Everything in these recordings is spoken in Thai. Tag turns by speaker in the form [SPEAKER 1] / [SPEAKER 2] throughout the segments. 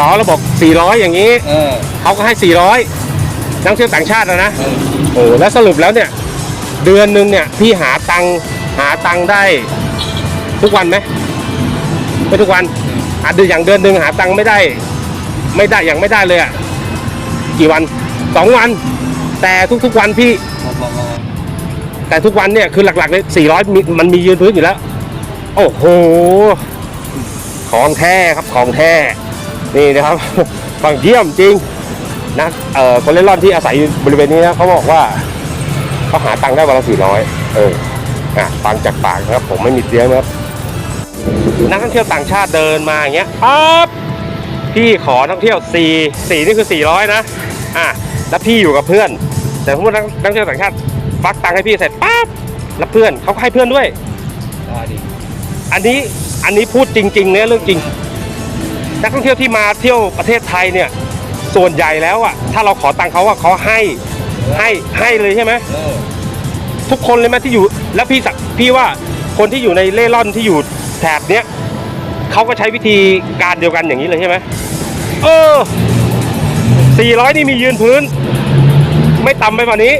[SPEAKER 1] ร้อย
[SPEAKER 2] หรอเราบอก 400 อย่างนี้
[SPEAKER 1] เออ
[SPEAKER 2] เขาก็ให้ 400 นักเที่ยวต่างชาตินะนะ
[SPEAKER 1] เออ
[SPEAKER 2] โอ้แล้วสรุปแล้วเนี่ย เดือนหนึ่งเนี่ย พี่หาตังค์หาตังค์ได้ ทุกวันไหมไม่ทุกวันอะเดือนอย่างเดือนหนึ่งหาตังค์ไม่ได้ ไม่ได้อย่างไม่ได้เลยอะกี่วันสองวัน แต่ทุกๆวันพี่
[SPEAKER 1] พอพอพอ
[SPEAKER 2] แต่ทุกวันเนี่ยคือหลักๆเลย400มีมันมียืนพื้นอยู่แล้ว โอ้โห ของแท้ครับของแท้ นี่นะครับบางเยี่ยมจริงนะเอ่อคนเล่นร่อนที่อาศัยอยู่บริเวณนี้นะเขาบอกว่าเขาหาตังค์ได้วันละ400เอออะฟังจากปากนะครับผมไม่มีเสียงนะครับนักท่องเที่ยวต่างชาติเดินมาอย่างเงี้ยปั๊บพี่ขอท่องเที่ยวสี่สี่นี่คือ400นะอะแล้วพี่อยู่กับเพื่อน แต่สมมตินักนักท่องเที่ยวต่างชาติฟักตังค์ให้พี่เสร็จปั๊บแล้วเพื่อนเขาก็ให้เพื่อนด้วย
[SPEAKER 1] ได้ดิ
[SPEAKER 2] อันนี้อันนี้พูดจริงๆเนี่ยเรื่องจริง นักท่องเที่ยวที่มาเที่ยวประเทศไทยเนี่ยส่วนใหญ่แล้วอะถ้าเราขอตังค์เขาว่าเขาให้ให้ให้เลยใช่ไหมทุกคนเลยไหมที่อยู่แล้วพี่สักพี่ว่าคนที่อยู่ในเล่ร่อนที่อยู่แถบเนี้ยเขาก็ใช้วิธีการเดียวกันอย่างนี้เลยใช่ไหมเออ400 นี่มียืนพื้น ไม่ต่ำไปกว่านี้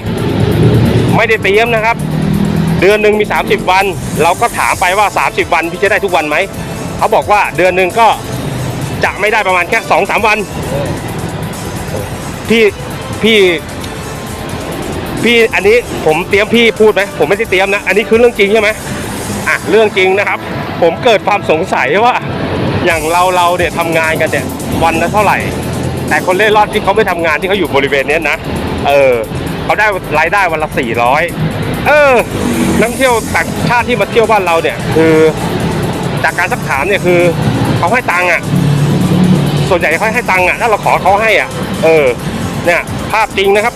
[SPEAKER 2] ไม่ได้เตรียมนะครับ เดือนหนึ่งมี 30 วัน เราก็ถามไปว่า 30 วันพี่จะได้ทุกวันไหม เขาบอกว่าเดือนหนึ่งก็ จะไม่ได้ประมาณแค่2องสา
[SPEAKER 1] มวัน
[SPEAKER 2] พี่พี่ พี่อันนี้ผมเตรียมพี่พูดไหมผมไม่ได้เตรียมนะ อันนี้คือเรื่องจริงใช่ไหมอะเรื่องจริงนะครับ ผมเกิดความสงสัยว่าอย่างเราเราเนี่ยทำงานกันเนี่ยวันละเท่าไหร่ แต่คนเล่ร่อนที่เขาไม่ทำงานที่เขาอยู่บริเวณเนี้ยนะเออเขาได้รายได้วันละสี่ร้อยเออนักเที่ยวต่างชาติที่มาเที่ยวบ้านเราเนี่ย คือจากการสักถามเนี่ยคือเขาให้ตังค์อะ ส่วนใหญ่เขาให้ตังค์อะถ้าเราขอเขาให้อะ เออเนี่ยภาพจริงนะครับ